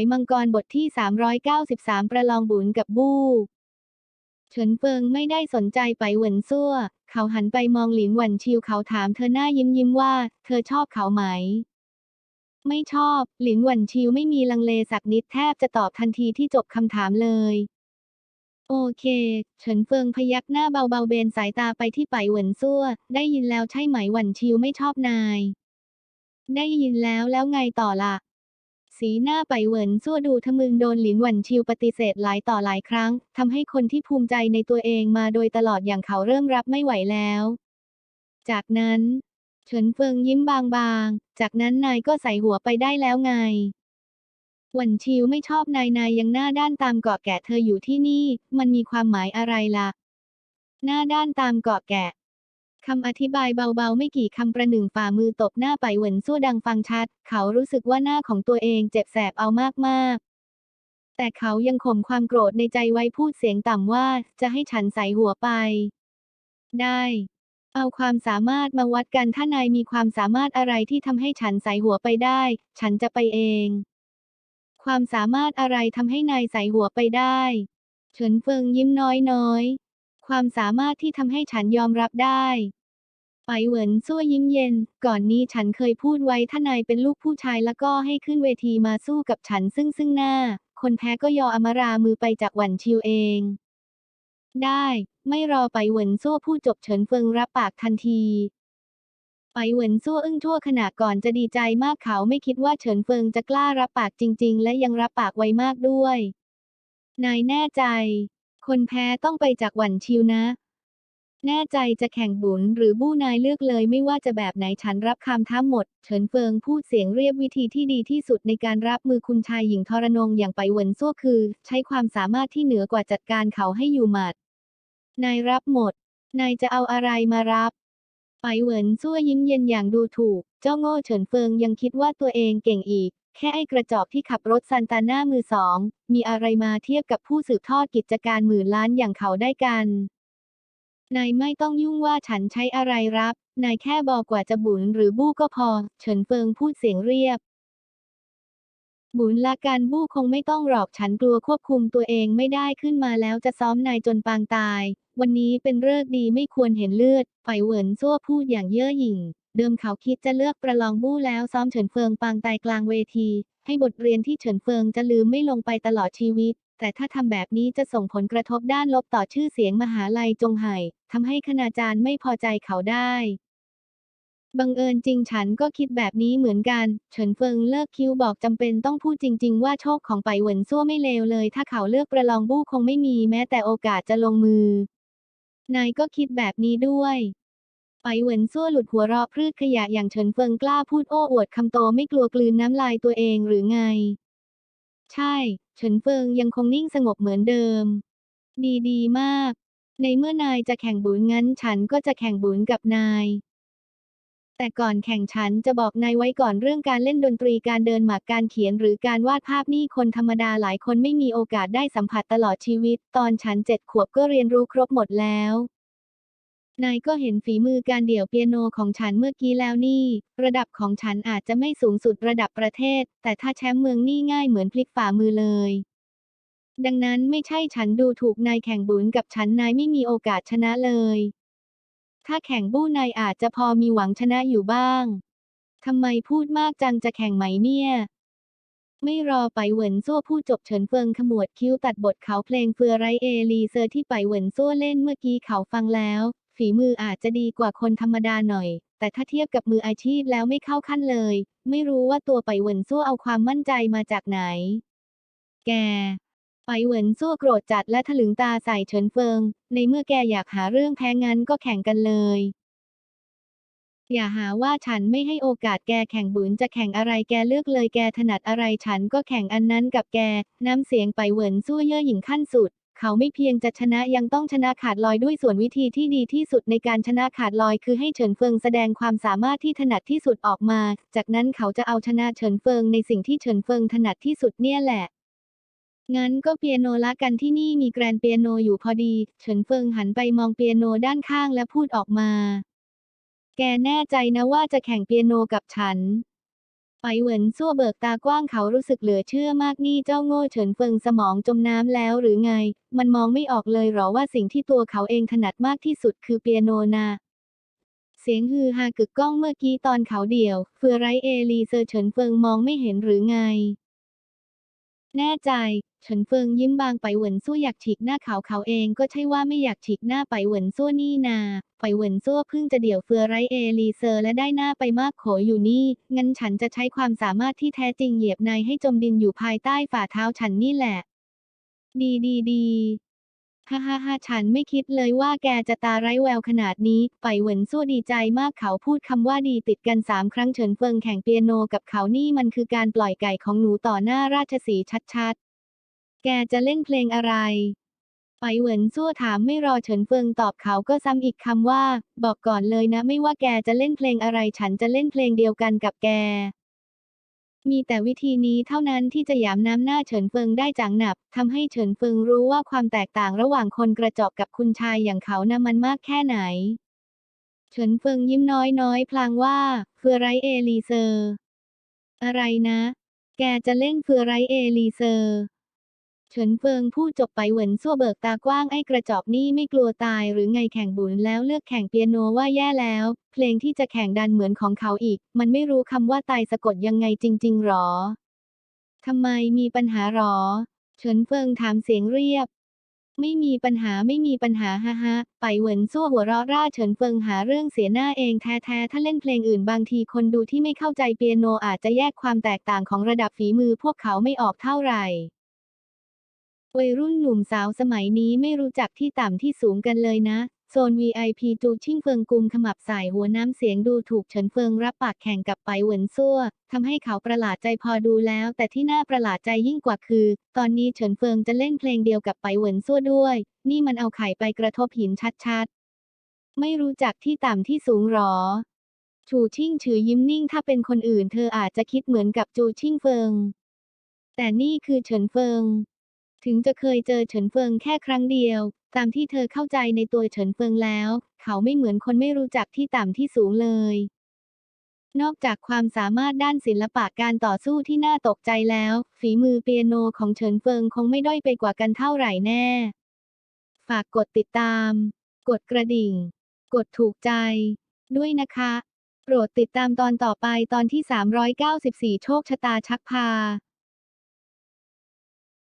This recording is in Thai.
ยมังกรบทที่ 393 ประลองบุญกับบู้เฉินเฟิงไม่ได้สนใจไปเหวินซั่ว เขาหันไปมองหลินหวันชิวเขาถามเธอหน้ายิ้มยิ้มว่า เธอชอบเขาไหม ไม่ชอบ หลินหวันชิวไม่มีลังเลสักนิดแทบจะตอบทันทีที่จบคำถามเลย โอเค เฉินเฟิงพยักหน้าเบาๆเบนสายตาไปที่ไปเหวินซั่ว ได้ยินแล้วใช่ไหมหวันชิวไม่ชอบนาย ได้ยินแล้วแล้วไงต่อล่ะ สีหน้าไปเหวินซั่วดูทะมึงโดนหลินหวันชิวปฏิเสธหลายต่อหลายครั้ง ทำให้คนที่ภูมิใจในตัวเองมาโดยตลอดอย่างเขาเริ่มรับไม่ไหวแล้ว จากนั้นเฉินเฟิงยิ้มบางๆ จากนั้นนายก็ใส่หัวไปได้แล้วไง หวันชิวไม่ชอบนายนายยังหน้าด้านตามเกาะแกะเธออยู่ที่นี่ มันมีความหมายอะไรล่ะ หน้าด้านตามเกาะแกะ คำอธิบายเบาๆ ไม่กี่คำประหนึ่งฝ่ามือตบหน้าไปเหวินซั่วดังฟังชัด เขารู้สึกว่าหน้าของตัวเองเจ็บแสบเอามากๆ แต่เขายังข่มความโกรธในใจไว้พูดเสียงต่ำว่า จะให้ฉันใส่หัวไป ได้ เอาความสามารถมาวัดกันถ้านายมีความสามารถอะไรที่ทำให้ฉันใส่หัวไปได้ ฉันจะไปเอง ความสามารถอะไรทำให้นายใส่หัวไปได้ เฉินเฟิงยิ้มน้อยๆความสามารถที่ทำให้ฉันยอมรับได้ ไปเหวินซั่วยิ้มเย็น ก่อนนี้ฉันเคยพูดไว้ถ้านายเป็นลูกผู้ชายแล้วก็ให้ขึ้นเวทีมาสู้กับฉันซึ่งซึ่งหน้า คนแพ้ก็ยออมรามือไปจากหวันชิวเอง ได้ ไม่รอไปเหวินซั่วพูดจบเฉินเฟิงรับปากทันทีไปเหวินซั่วอึ้งทั่วขณะก่อนจะดีใจมากเขาไม่คิดว่าเฉินเฟิงจะกล้ารับปากจริง ๆ และยังรับปากไวมากด้วย นายแน่ใจ คนแพ้ต้องไปจากหวันชิวนะ แน่ใจจะแข่งบุญหรือบู้นายเลือกเลยไม่ว่าจะแบบไหนฉันรับคำท้าหมด เฉินเฟิงพูดเสียงเรียบวิธีที่ดีที่สุดในการรับมือคุณชายหญิงทรนงอย่างไปเหวินซั่วคือ ใช้ความสามารถที่เหนือกว่าจัดการเขาให้อยู่หมัด นายรับหมด นายจะเอาอะไรมารับไปเหวินซั่วยิ้มเย็นอย่างดูถูก เจ้าโง่เฉินเฟิงยังคิดว่าตัวเองเก่งอีก แค่ไอ้กระจอกที่ขับรถซันตาน่ามือสอง มีอะไรมาเทียบกับผู้สืบทอดกิจการหมื่นล้านอย่างเขาได้กัน นายไม่ต้องยุ่งว่าฉันใช้อะไรรับ นายแค่บอกกว่าจะบุญหรือบู้ก็พอ เฉินเฟิงพูดเสียงเรียบ บุญละการบู้คงไม่ต้องหรอกฉันกลัวควบคุมตัวเองไม่ได้ขึ้นมาแล้วจะซ้อมนายจนปางตาย วันนี้เป็นเลิกดีไม่ควรเห็นเลือดไฝเหวินซั่วพูดอย่างเย่อหยิ่ง เดิมเขาคิดจะเลือกประลองบู้แล้วซ้อมเฉินเฟิงปางตายกลางเวที ให้บทเรียนที่เฉินเฟิงจะลืมไม่ลงไปตลอดชีวิต แต่ถ้าทำแบบนี้จะส่งผลกระทบด้านลบต่อชื่อเสียงมหาลัยจงไห่ทำให้คณาจารย์ไม่พอใจเขาได้ บังเอิญจริงฉันก็คิดแบบนี้เหมือนกัน เฉินเฟิงเลิกคิวบอกจำเป็นต้องพูดจริง ๆ ว่าโชคของไปเหวินซั่วไม่เลวเลย ถ้าเขาเลือกประลองบู้คงไม่มีแม้แต่โอกาสจะลงมือ นายก็คิดแบบนี้ด้วยไปเหวินซั่วหลุดหัวเราะพรืดขยะอย่างเฉินเฟิงกล้าพูดโอ้อวดคำโตไม่กลัวกลืนน้ำลายตัวเองหรือไง ใช่ เฉินเฟิงยังคงนิ่งสงบเหมือนเดิม ดีดีมาก ในเมื่อนายจะแข่งบุญงั้นฉันก็จะแข่งบุญกับนาย แต่ก่อนแข่งฉันจะบอกนายไว้ก่อนเรื่องการเล่นดนตรีการเดินหมากการเขียนหรือการวาดภาพนี่คนธรรมดาหลายคนไม่มีโอกาสได้สัมผัสตลอดชีวิต ตอนฉันเจ็ดขวบก็เรียนรู้ครบหมดแล้ว นายก็เห็นฝีมือการเดี่ยวเปียโนของฉันเมื่อกี้แล้วนี่ ระดับของฉันอาจจะไม่สูงสุดระดับประเทศ แต่ถ้าแชมป์เมืองนี่ง่ายเหมือนพลิกฝ่ามือเลย ดังนั้นไม่ใช่ฉันดูถูกนายแข่งบุญกับฉันนายไม่มีโอกาสชนะเลย ถ้าแข่งบู้นายอาจจะพอมีหวังชนะอยู่บ้างทำไมพูดมากจังจะแข่งไหมเนี่ยไม่รอไปเหวินซั่วพูดจบเฉินเฟิงขมวดคิ้วตัดบทเขาเพลงเฟือไรเอลีเซอร์ที่ไปเหวินซั่วเล่นเมื่อกี้เขาฟังแล้ว ฝีมืออาจจะดีกว่าคนธรรมดาหน่อย แต่ถ้าเทียบกับมืออาชีพแล้วไม่เข้าขั้นเลย ไม่รู้ว่าตัวไปเหวินซั่วเอาความมั่นใจมาจากไหน แก ไปเหวินซั่วโกรธจัดและถลึงตาใส่เฉินเฟิง ในเมื่อแกอยากหาเรื่องแพ้งั้นก็แข่งกันเลย อย่าหาว่าฉันไม่ให้โอกาสแกแข่งบุญจะแข่งอะไรแกเลือกเลยแกถนัดอะไรฉันก็แข่งอันนั้นกับแก น้ำเสียงไปเหวินซั่วเย่อหยิ่งขั้นสุด เขาไม่เพียงจะชนะยังต้องชนะขาดลอยด้วยส่วนวิธีที่ดีที่สุดในการชนะขาดลอยคือให้เฉินเฟิงแสดงความสามารถที่ถนัดที่สุดออกมา จากนั้นเขาจะเอาชนะเฉินเฟิงในสิ่งที่เฉินเฟิงถนัดที่สุดเนี่ยแหละงั้นก็เปียโนละกันที่นี่มีแกรนเปียโนอยู่พอดี เฉินเฟิงหันไปมองเปียโนด้านข้างและพูดออกมา แกแน่ใจนะว่าจะแข่งเปียโนกับฉัน ไปเหวินซั่วเบิกตากว้างเขารู้สึกเหลือเชื่อมากนี่เจ้าโง่เฉินเฟิงสมองจมน้ำแล้วหรือไง มันมองไม่ออกเลยหรอว่าสิ่งที่ตัวเขาเองถนัดมากที่สุดคือเปียโนนา เสียงฮือฮากึกก้องเมื่อกี้ตอนเขาเดี่ยวเฟือไรเอลีเซอร์เฉินเฟิงมองไม่เห็นหรือไง แน่ใจเฉินเฟิงยิ้มบางไปเหวินซั่วอยากฉีกหน้าเขาเขาเองก็ใช่ว่าไม่อยากฉีกหน้าไปเหวินซั่วนี่นาไปเหวินซั่วเพิ่งจะเดี่ยวเฟือไรเอลีเซอร์และได้หน้าไปมากโขอยู่นี่ งั้นฉันจะใช้ความสามารถที่แท้จริงเหยียบนายให้จมดินอยู่ภายใต้ฝ่าเท้าฉันนี่แหละ ดีดีดี ฮ่าฮ่าฮ่าฉันไม่คิดเลยว่าแกจะตาไร้แววขนาดนี้ ไปเหวินซั่ดีใจมากเขาพูดคำว่าดีติดกันสามครั้งเฉินเฟิงแข่งเปียโนกับเขานี่มันคือการปล่อยไก่ของหนูต่อหน้าราชสีชัดๆ แกจะเล่นเพลงอะไร ไปเหวินซั่ถามไม่รอเฉินเฟิงตอบเขาก็ซ้ำอีกคำว่า บอกก่อนเลยนะ ไม่ว่าแกจะเล่นเพลงอะไร ฉันจะเล่นเพลงเดียวกันกับแก มีแต่วิธีนี้เท่านั้นที่จะหยามน้ำหน้าเฉินเฟิงได้จางหนับทำให้เฉินเฟิงรู้ว่าความแตกต่างระหว่างคนกระจอกกับคุณชายอย่างเขานะ่ะมันมากแค่ไหน เฉินเฟิงยิ้มน้อยน้อยๆพลางว่าเฟือไรเอลีเซอร์ อะไรนะ แกจะเล่นเฟือไรเอลีเซอร์ เฉินเฟิงพูดจบไปเหวินซั่วเบิกตากว้างไอ้กระจอกนี่ไม่กลัวตายหรือไงแข่งบุญแล้วเลือกแข่งเปียโนว่าแย่แล้ว เพลงที่จะแข่งดันเหมือนของเขาอีก มันไม่รู้คำว่าตายสะกดยังไงจริง ๆหรอทำไมมีปัญหาหรอ เฉินเฟิงถามเสียงเรียบ ไม่มีปัญหาไม่มีปัญหาฮะฮะไปเหวินซั่วหัวเราะร่าเฉินเฟิงหาเรื่องเสียหน้าเองแท้ๆถ้าเล่นเพลงอื่นบางทีคนดูที่ไม่เข้าใจเปียโนอาจจะแยกความแตกต่างของระดับฝีมือพวกเขาไม่ออกเท่าไหร่ วัยรุ่นหนุ่มสาวสมัยนี้ไม่รู้จักที่ต่ำที่สูงกันเลยนะ โซน VIP จูชิ่งเฟิงกุมขมับสายหัวน้ำเสียงดูถูกเฉินเฟิงรับปากแข่งกับไปเหวินซั่วทำให้เขาประหลาดใจพอดูแล้ว แต่ที่น่าประหลาดใจยิ่งกว่าคือ ตอนนี้เฉินเฟิงจะเล่นเพลงเดียวกับไปเหวินซั่วด้วย นี่มันเอาไข่ไปกระทบหินชัดๆ ไม่รู้จักที่ต่ำที่สูงหรอชูชิ่งฉือยิ้มนิ่งถ้าเป็นคนอื่น เธออาจจะคิดเหมือนกับจูชิ่งเฟิง แต่นี่คือเฉินเฟิง ถึงจะเคยเจอเฉินเฟิงแค่ครั้งเดียว ตามที่เธอเข้าใจในตัวเฉินเฟิงแล้ว เขาไม่เหมือนคนไม่รู้จักที่ต่ำที่สูงเลย นอกจากความสามารถด้านศิลปะการต่อสู้ที่น่าตกใจแล้ว ฝีมือเปียโนของเฉินเฟิงคงไม่ด้อยไปกว่ากันเท่าไหร่แน่ ฝากกดติดตาม กดกระดิ่ง กดถูกใจ ด้วยนะคะ โปรดติดตามตอนต่อไปตอนที่ 394 โชคชะตาชักพา